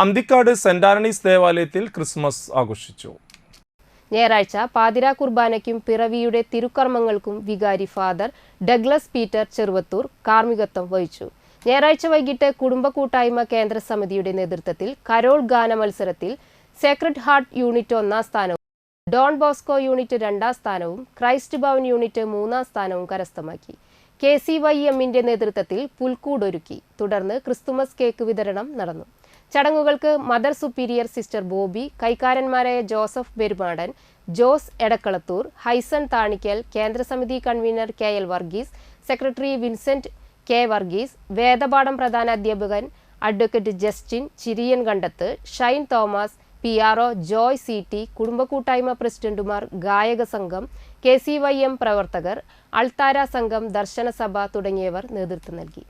Anthikad saint Antony's ദേവാലയത്തിൽ Christmas ആഘോഷിച്ചു. ഞായറാഴ്ച പാതിര കുർബാനയ്ക്കും പിറവിയുടെ തിരുക്കർമ്മങ്ങൾക്കും വികാരി ഫാദർ ഡഗ്ലസ് പീറ്റർ ചെറുവത്തൂർ കാർമ്മികത്വം വഹിച്ചു. ഞായറാഴ്ച വൈകിട്ട് കുടുംബ കൂട്ടായ്മ കേന്ദ്ര സമിതിയുടെ നേതൃത്വത്തിൽ കരോൾ ഗാന മത്സരത്തിൽ സേക്രഡ് ഹാർട്ട് യൂണിറ്റ് ഒന്നാം സ്ഥാനവും ഡോൺ ബോസ്കോ യൂണിറ്റ് രണ്ടാം സ്ഥാനവും ക്രൈസ്റ്റ് ഭവൻ യൂണിറ്റ് മൂന്നാം സ്ഥാനവും കരസ്ഥമാക്കി. കെ സി വൈ എമ്മിന്റെ നേതൃത്വത്തിൽ പുൽക്കൂടൊരുക്കി. തുടർന്ന് ക്രിസ്തുമസ് കേക്ക് വിതരണം നടന്നു. ചടങ്ങുകൾക്ക് മദർ സുപ്പീരിയർ സിസ്റ്റർ ബോബി കൈക്കാരന്മാരായ Joseph Perumadan Jose Edakkalathur Haison Thanikkal കേന്ദ്രസമിതി convener K L Varghese secretary Vincent K Varghese വേദപാഠം പ്രധാന അധ്യാപകൻ advocate Justin Chiriyan Kandathu Shine Thomas P R O Joy C T കുടുംബക്കൂട്ടായ്മ പ്രസിഡന്റുമാർ ഗായക സംഘം കെ സി വൈ എം പ്രവർത്തകർ അൾത്താര സംഘം ദർശന സഭ തുടങ്ങിയവർ നേതൃത്വം നൽകി.